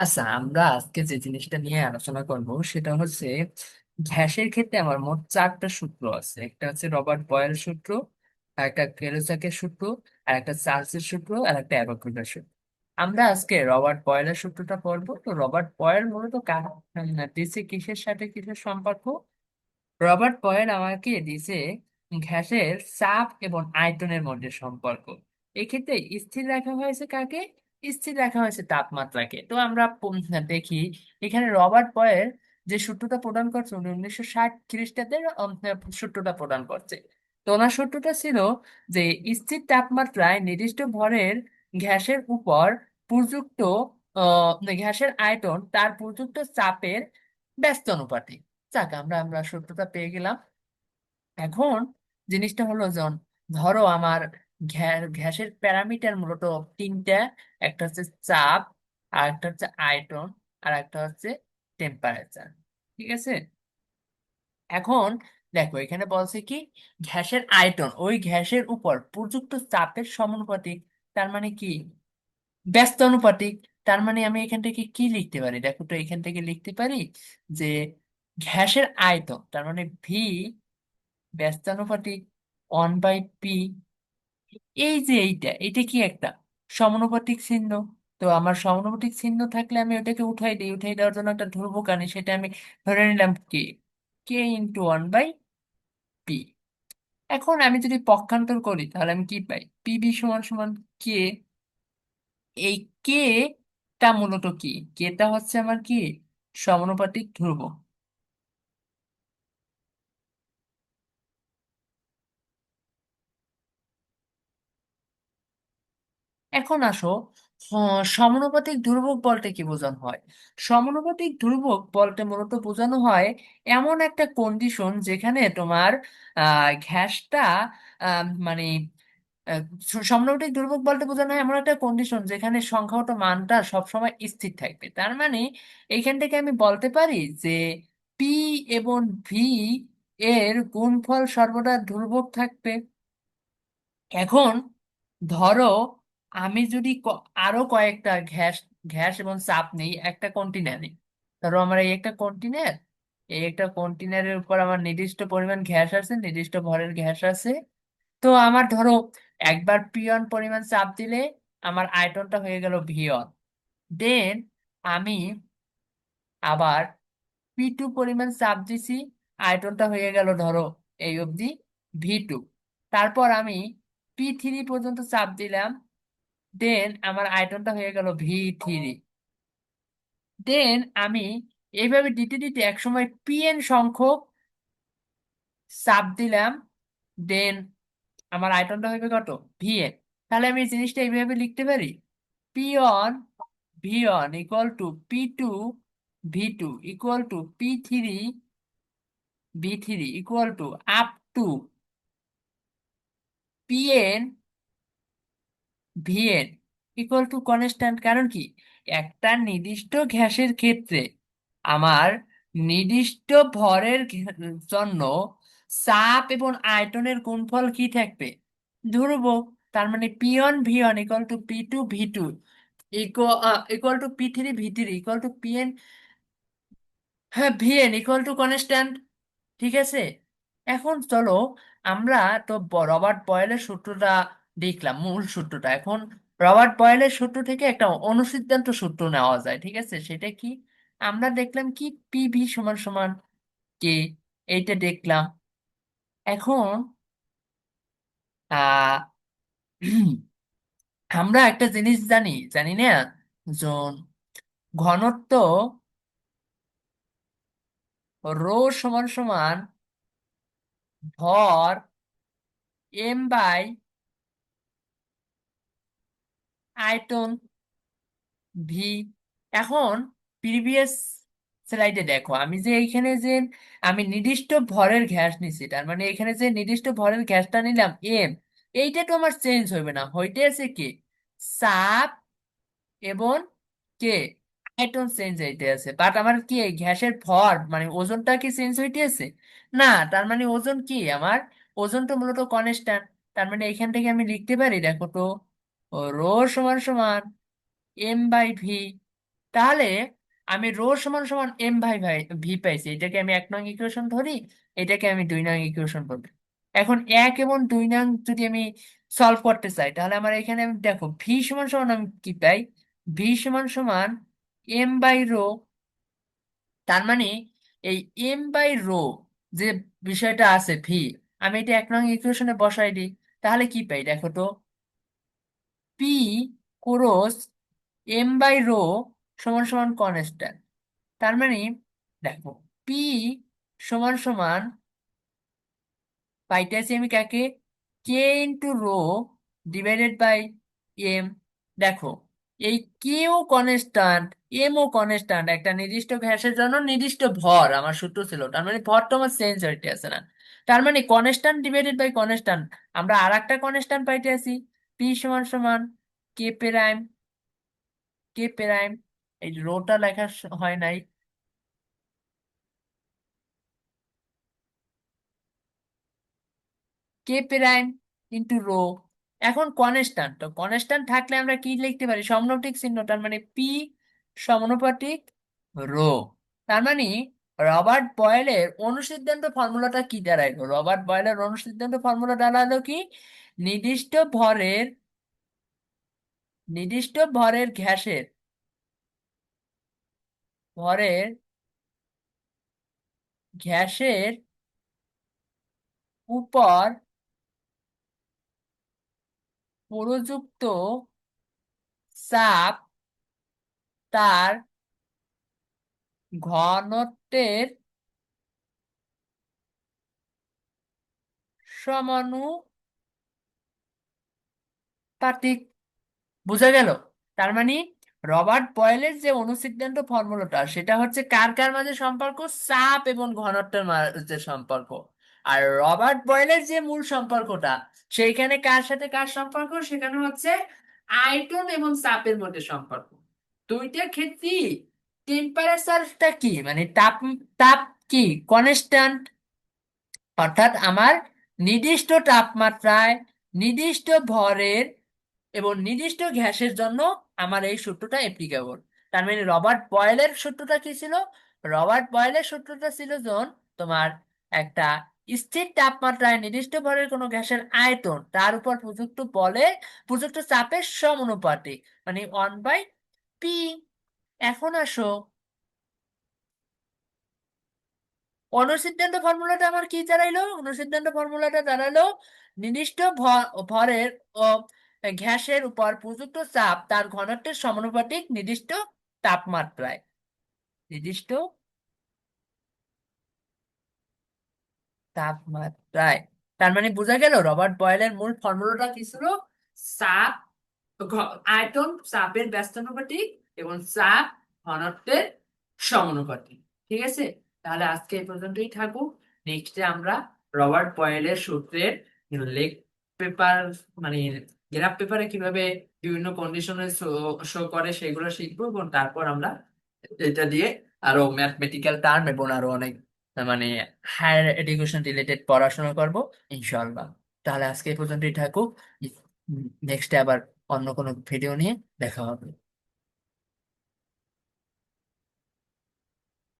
আচ্ছা আমরা আজকে যে জিনিসটা নিয়ে আলোচনা করব সেটা হচ্ছে গ্যাসের ক্ষেত্রে আমার মোট চারটা সূত্র আছে। একটা হচ্ছে রবার্ট বয়েল সূত্র, আর একটা কেরোজাকের সূত্র, আর একটা চার্লসের সূত্র, আর একটা অ্যাভোগাড্রোর সূত্র। আমরা আজকে রবার্ট বয়েলের সূত্রটা পড়ব। তো রবার্ট বয়েল মূলত কার দিছে কিসের সাথে কিসের সম্পর্ক? রবার্ট বয়েল আমাকে দিছে গ্যাসের চাপ এবং আয়তনের মধ্যে সম্পর্ক। এক্ষেত্রে স্থির রাখা হয়েছে কাকে? স্থির রাখা হয়েছে তাপমাত্রাকে। তো আমরা দেখি, এখানে রবার্ট বয়েল যে সূত্রটা প্রদান করছে, উনি উনিশশো ষাট খ্রিস্টাব্দের সূত্রটা প্রদান করছে। তো ওনার সূত্রটা ছিল যে স্থির তাপমাত্রায় নির্দিষ্ট ভরের গ্যাসের উপর প্রযুক্ত গ্যাসের আয়তন তার প্রযুক্ত চাপের ব্যস্ত অনুপাতিক যাক, আমরা আমরা সূত্রটা পেয়ে গেলাম। এখন জিনিসটা হলো জন, ধরো আমার গ্যাসের প্যারামিটার মূলত তিনটা, একটা হচ্ছে চাপ, আর একটা হচ্ছে আয়তন, আর একটা হচ্ছে টেম্পারেচার ঠিক আছে? এখন দেখো, এখানে বলছে কি গ্যাসের আয়তন, ওই গ্যাসের উপর প্রযুক্ত চাপের সমানুপাতিক, তার মানে কি? ব্যস্ত অনুপাতিক, তার মানে আমি এখান থেকে কি লিখতে পারি? দেখো তো, এখান থেকে লিখতে পারি যে গ্যাসের আয়তন, তার মানে ভি ব্যস্তানুপাতিক ওয়ান বাই পি এই যে এইটা এটা কি একটা? সমানুপাতিক চিহ্ন তো আমার সমানুপাতিক চিহ্ন থাকলে আমি ওটাকে উঠাই দিই, উঠাই দেওয়ার জন্য একটা ধ্রুবক আনি, সেটা আমি ধরে নিলাম K K into one by P এখন আমি যদি পক্ষান্তর করি, তাহলে আমি কি পাই? পিবি সমান সমান কে এই কে টা মূলত কি? কেটা হচ্ছে আমার কি? সমানুপাতিক ধ্রুবক। এখন আসো সমানুপাতিক ধ্রুবক বলতে কি বোঝানো হয়? সমানুপাতিক ধ্রুবক বলতে মূলত বোঝানো হয় এমন একটা কন্ডিশন যেখানে তোমার আহ ঘ্যাসটা মানে সমানুপাতিক ধ্রুবক বলতে বোঝানো হয় এমন একটা কন্ডিশন যেখানে সংখ্যাগত মানটা সবসময় স্থির থাকবে। তার মানে এইখান থেকে আমি বলতে পারি যে পি এবং ভি এর গুণফল সর্বদা ধ্রুবক থাকবে। এখন ধরো আমি যদি আরও কয়েকটা ঘ্যাস ঘ্যাস এবং চাপ নেই, একটা কন্টেনারে ধরো আমার এই একটা কন্টেনার এই একটা কন্টেনারের উপর আমার নির্দিষ্ট পরিমাণ ঘ্যাস আছে, নির্দিষ্ট ভরের ঘ্যাস আছে। তো আমার ধরো একবার পিয়ন পরিমাণ চাপ দিলে আমার আয়তনটা হয়ে গেল ভিয়ন। দেন আমি আবার পি টু পরিমাণ চাপ দিছি, আয়তনটা হয়ে গেল ধরো এই অবধি ভি টু। তারপর আমি পি থ্রি পর্যন্ত চাপ দিলাম দেন আমার আয়তনটা হয়ে গেল ভি থ্রি দেন আমি এইভাবে দিতে দিতে একসময় পিএন সংখ্যক চাপ দিলাম। দেন আমার আয়তনটা হবে কত? ভিএন তাহলে আমি জিনিসটা এইভাবে লিখতে পারি? P one V one equal to P two V two equal to P three V three equal to up to P N V N equal to constant কারণ কি? একটা নির্দিষ্ট গ্যাসের ক্ষেত্রে আমার নির্দিষ্ট ভরের জন্য চাপ এবং আয়তনের গুণফল কি থাকবে? ধ্রুবক তার মানে P one V equal to P two V two equal to P three V three equal to P N হ্যাঁ V N equal to constant ঠিক আছে? এখন চলো আমরা তো রবার্ট বয়েলের সূত্রটা দেখলাম মূল সূত্রটা। এখন রবার্ট বয়েলের সূত্র থেকে একটা অনুসিদ্ধান্ত সূত্র নেওয়া যায়, ঠিক আছে? সেটা কি? আমরা দেখলাম কি? পিভি সমান সমান কে এইটা দেখলাম। এখন আহ আমরা একটা জিনিস জানি জানি না? যে ঘনত্ব রো সমান সমান ভর এম বাই আয়তন ভি এখন প্রিভিয়াস স্লাইডে দেখো, আমি যে এইখানে যে, আমি নির্দিষ্ট ভরের গ্যাস নিছি, তার মানে এখানে যে নির্দিষ্ট ভরের গ্যাসটা নিলাম এম এইটা তো আমার চেঞ্জ হইবে না, হইতে আছে কি? চাপ এবং কে আয়তন চেঞ্জ হইতে আছে বাট আমার কি এই গ্যাসের ভর মানে ওজনটা কি চেঞ্জ হইতে আছে? না, তার মানে ওজন কি? আমার ওজন তো মূলত কনস্ট্যান্ট তার মানে এখান থেকে আমি লিখতে পারি, দেখো তো রো সমান সমান এম বাই ভি তাহলে আমি রো সমান সমান এম ভাই ভাই ভি পাইছি। এটাকে আমি এক নং ইকুয়েশন ধরি, এটাকে আমি দুই নং ইকুয়েশন ধরি এখন এক এবং দুই নং যদি আমি সলভ করতে চাই, তাহলে আমার এখানে আমি দেখো ভি সমান সমান আমি কি পাই? ভি সমান সমান এম বাই রো। তার মানে এই এম বাই রো যে বিষয়টা আছে ভি আমি এটা এক নং ইকুয়েশনে বসাই দিই। তাহলে কি পাই? দেখো তো P cross M by rho সমান সমান কনস্ট্যান্ট তার মানে দেখো পি সমান সমান পাইতেছি আমি কাকে? K into rho divided by M দেখো, এই কেও কনস্ট্যান্ট এম ও কনস্ট্যান্ট একটা নির্দিষ্ট ব্যাসের জন্য নির্দিষ্ট ভর, আমার সূত্র ছিল। তার মানে ভরটা আমার চেঞ্জ হইতে আছে না। তার মানে কনস্ট্যান্ট ডিভাইডেড বাই কনস্ট্যান্ট আমরা আর একটা কনস্ট্যান্ট পাইতে আছি পি সমান সমান কে প্রাইম কে প্রাইম এই রোটা লেখা হয় নাই। কে প্রাইম ইন্টু রো এখন কনস্ট্যান্ট তো কনস্ট্যান্ট থাকলে আমরা কি লিখতে পারি? সমানুপাতিক চিহ্ন, তার মানে পি সমানুপাতিক রো তার মানে রবার্ট বয়েলের অনুসিদ্ধান্ত ফর্মুলাটা কি দাঁড়াইলো? রবার্ট বয়েলের অনুসিদ্ধান্ত ফর্মুলা দাঁড়াল কি? নির্দিষ্ট ভরের নির্দিষ্ট ভরের ঘ্যাসের ভরের ঘ্যাসের উপর প্রযুক্ত চাপ তার ঘনত্বের সমানুপাতিক। বোঝা গেল? তার মানে রবার্ট বয়েলের যে অনুসিদ্ধান্ত ফর্মুলাটা, সেটা হচ্ছে কার কার মাঝে সম্পর্ক? চাপ এবং ঘনত্বের মাঝে সম্পর্ক। আর রবার্ট বয়েলের যে মূল সম্পর্কটা, সেইখানে কার সাথে কার সম্পর্ক? সেখানে হচ্ছে আয়তন এবং চাপের মধ্যে সম্পর্ক। দুইটা ক্ষেত্রেই টেম্পারেচারটা কি? মানে তাপ তাপ কি? কনস্ট্যান্ট অর্থাৎ আমার নির্দিষ্ট তাপমাত্রায় নির্দিষ্ট ভরের এবং নির্দিষ্ট গ্যাসের জন্য আমার এই সূত্রটা অ্যাপ্লিকেবল তার মানে রবার্ট বয়েলের সূত্রটা কি ছিল? রবার্ট বয়েলের সূত্রটা ছিল যখন তোমার একটা স্থির তাপমাত্রায় নির্দিষ্ট ভরের কোনো গ্যাসের আয়তন, তার উপর প্রযুক্ত বলে, প্রযুক্ত চাপের সমানুপাতিক মানে ওয়ান বাই পি এখন আসো। অনুসিদ্ধান্ত ফর্মুলাটা আমার কি দাঁড়াইলো অনুসিদ্ধান্ত ফর্মুলাটা দাঁড়াল নির্দিষ্ট ভরের ও গ্যাসের উপর প্রযুক্ত চাপ তার ঘনত্বের সমানুপাতিক নির্দিষ্ট তাপমাত্রায়। নির্দিষ্ট তাপমাত্রায়। তার মানে বোঝা গেল রবার্ট বয়েলের মূল ফর্মুলাটা কি ছিল? চাপ আয়তন, চাপের ব্যস্তানুপাতিক এবং চাপ ঘনত্বের সমানুপাতিক, ঠিক আছে? তাহলে আজকে এই পর্যন্তই থাকুক। নেক্সটে আমরা রবার্ট বয়েলের সূত্রের লেগ পেপার মানে গ্রাফ পেপারে কীভাবে বিভিন্ন কন্ডিশনে শো করে সেগুলো শিখব এবং তারপর আমরা এটা দিয়ে আরও ম্যাথমেটিক্যাল টার্ম এবং আরও অনেক মানে হায়ার এডুকেশন রিলেটেড পড়াশোনা করব, ইনশাআল্লাহ। তাহলে আজকে এই পর্যন্তই থাকুক। নেক্সটে আবার অন্য কোনো ভিডিও নিয়ে দেখা হবে।